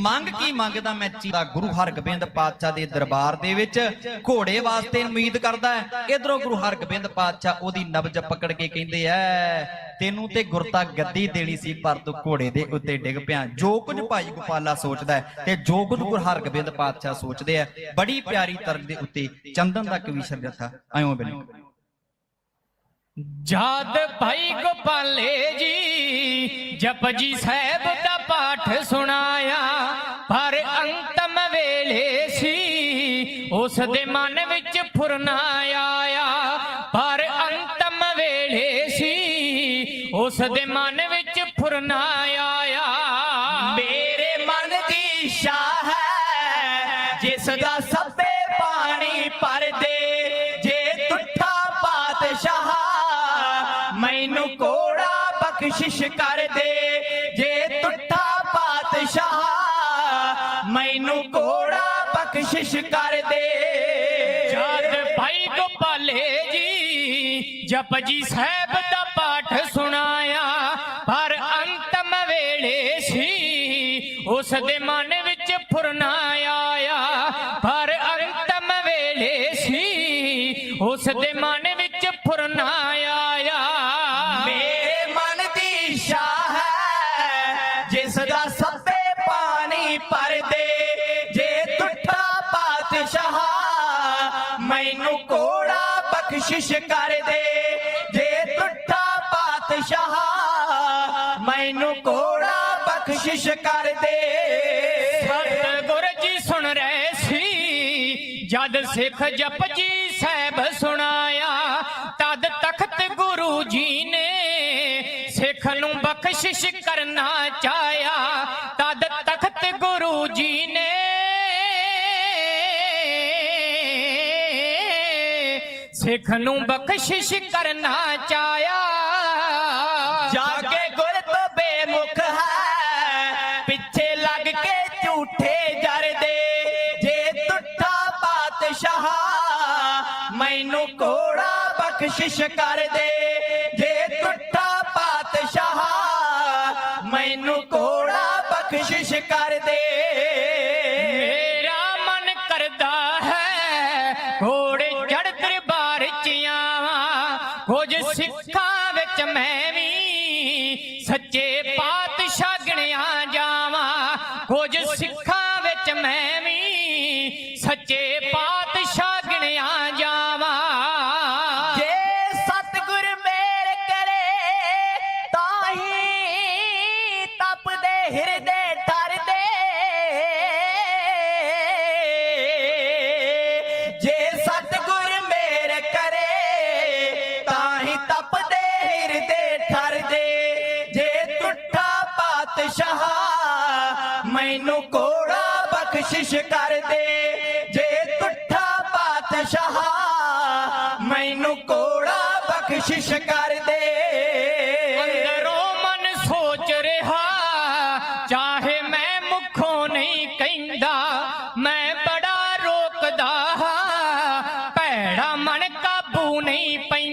ਮੰਗ ਕੀ ਮੰਗਦਾ ਮੈਂ ਚੀਦਾ ਗੁਰੂ ਹਰਗੋਬਿੰਦ ਪਾਤਸ਼ਾਹ ਦੇ ਦਰਬਾਰ ਦੇ ਵਿੱਚ ਘੋੜੇ ਵਾਸਤੇ ਉਮੀਦ ਕਰਦਾ ਹੈ। ਇਧਰੋਂ ਗੁਰੂ ਹਰਗੋਬਿੰਦ ਪਾਤਸ਼ਾਹ ਉਹਦੀ ਨਬਜ ਪਕੜ ਕੇ ਕਹਿੰਦੇ ਐ, ਤੈਨੂੰ ਤੇ ਗੁਰਤਾ ਗੱਦੀ ਦੇਣੀ ਸੀ, ਪਰ ਤੂੰ ਘੋੜੇ ਦੇ ਉੱਤੇ ਡਿੱਗ ਪਿਆ। ਜੋ ਕੁਝ ਭਾਈ ਗੋਪਾਲਾ ਸੋਚਦਾ ਹੈ ਤੇ ਜੋ ਕੁਝ ਗੁਰੂ ਹਰਗੋਬਿੰਦ ਪਾਤਸ਼ਾਹ ਸੋਚਦੇ ਆ ਬੜੀ ਪਿਆਰੀ ਤਰਕ ਦੇ ਉੱਤੇ ਚੰਦਨ ਦਾ ਕਵੀਸ਼ਰ ਜਥਾ ਆਇਓ ਬਿਲਕੁਲ ਜਦ ਭਾਈ ਗੋਪਾਲੇ ਜੀ ਜਪਜੀ ਸਾਹਿਬ ਦਾ ਪਾਠ ਸੁਣਾਇਆ ਉਸ ਦੇ ਮਨ ਵਿੱਚ ਫੁਰਨਾ ਆਇਆ। ਪਰ ਅੰਤਮ ਵੇਲੇ ਸੀ ਉਸ ਦੇ ਮਨ ਵਿੱਚ ਫੁਰਨਾ ਆਇਆ। ਮੇਰੇ ਮਨ ਦੀ ਸ਼ਾਹ ਹੈ, ਜਿਸ ਦਾ ਸਭੇ ਪਾਣੀ ਭਰ ਦੇ ਜੇ ਟੁੱਟਾ ਪਾਤਸ਼ਾਹ, ਮੈਨੂੰ ਕੋੜਾ ਬਖਸ਼ਿਸ਼ ਕਰ ਦੇ ਜੇ ਟੁੱਟਾ ਪਾਤਸ਼ਾਹ, ਮੈਨੂੰ ਕੋੜਾ ਬਖਸ਼ਿਸ਼ ਕਰ ਦੇ ਜਦ ਭਾਈ ਗੋਪਾਲੇ ਜੀ ਜਪਜੀ ਸਾਹਿਬ ਦਾ ਪਾਠ ਸੁਣਾਇਆ ਪਰ ਅੰਤਮ ਵੇਲੇ ਸੀ ਉਸ ਦੇ ਮਨ ਵਿੱਚ ਫੁਰਨਾ ਆਇਆ। ਪਰ ਅੰਤਮ ਵੇਲੇ ਸੀ ਉਸ ਦੇ ਮਨ ਵਿੱਚ ਫੁਰਨਾ ਆਇਆ। ਮੇਰੇ ਮਨ ਦੀ ਸ਼ਾਹ ਹੈ ਜਿਸ ਦਾ ਬਖਸ਼ਿਸ਼ ਕਰ ਦੇ ਜੇ ਟੁੱਟਾ ਪਾਤਸ਼ਾਹ, ਮੈਨੂੰ ਕੋੜਾ ਬਖਸ਼ਿਸ਼ ਕਰ ਦੇ ਸਤਿਗੁਰ ਜੀ ਸੁਣ ਰਹੇ ਸੀ, ਜਦ ਸਿੱਖ ਜਪ ਜੀ ਸਾਹਿਬ ਸੁਣਾਇਆ, ਤਦ ਤਖਤ ਗੁਰੂ ਜੀ ਨੇ ਸਿੱਖ ਨੂੰ ਬਖਸ਼ਿਸ਼ ਕਰਨਾ ਚਾਹਿਆ। ਸਿੱਖ ਨੂੰ ਬਖਸ਼ਿਸ਼ ਕਰਨਾ ਚਾਹਿਆ ਜਾ ਕੇ ਗੁਰ ਤੋਂ ਬੇਮੁਖ ਹੈ, ਪਿੱਛੇ ਲੱਗ ਕੇ ਝੂਠੇ ਜਰਦੇ। ਜੇ ਟੁੱਟਾ ਪਾਤਸ਼ਾਹ ਮੈਨੂੰ ਕੋੜਾ ਬਖਸ਼ਿਸ਼ ਕਰ ਦੇ ਜੇ ਟੁੱਟਾ ਪਾਤਸ਼ਾਹ ਮੈਨੂੰ ਕੋੜਾ ਬਖਸ਼ਿਸ਼ ਕਰ ਦੇ ਸੱਚੇ ਪਾਤਸ਼ਾਹ ਗਿਣਿਆ ਜਾਵਾਂ। ਕੁਝ ਸਿੱਖਾਂ ਵਿੱਚ ਮੈਂ ਵੀ ਸੱਚੇ ਪਾਤਸ਼ਾਹ ਗਿਣਿਆ ਜਾਵਾਂ। ਜੇ ਸਤਿਗੁਰ ਮੇਰ ਕਰੇ, ਤਾਂ ਹੀ ਤਪਦੇ ਹਿਰਦੇ ਪਾਤਸ਼ਾਹ ਮੈਨੂੰ ਕੋੜਾ ਬਖਸ਼ਿਸ਼ ਕਰ ਦੇ। ਜੇ ਟੁੱਟਾ ਪਾਤਸ਼ਾਹ, ਮੈਨੂੰ ਕੋੜਾ ਬਖਸ਼ਿਸ਼ ਕਰ ਦੇ। ਅੰਦਰੋਂ ਮਨ ਸੋਚ ਰਿਹਾ, ਚਾਹੇ ਮੈਂ ਮੁਖੋਂ ਨਹੀਂ ਕਹਿੰਦਾ, ਮੈਂ ਬੜਾ ਰੋਕਦਾ ਹਾਂ। ਭੈੜਾ ਮਨ ਕਾਬੂ ਨਹੀਂ ਪੈਂਦਾ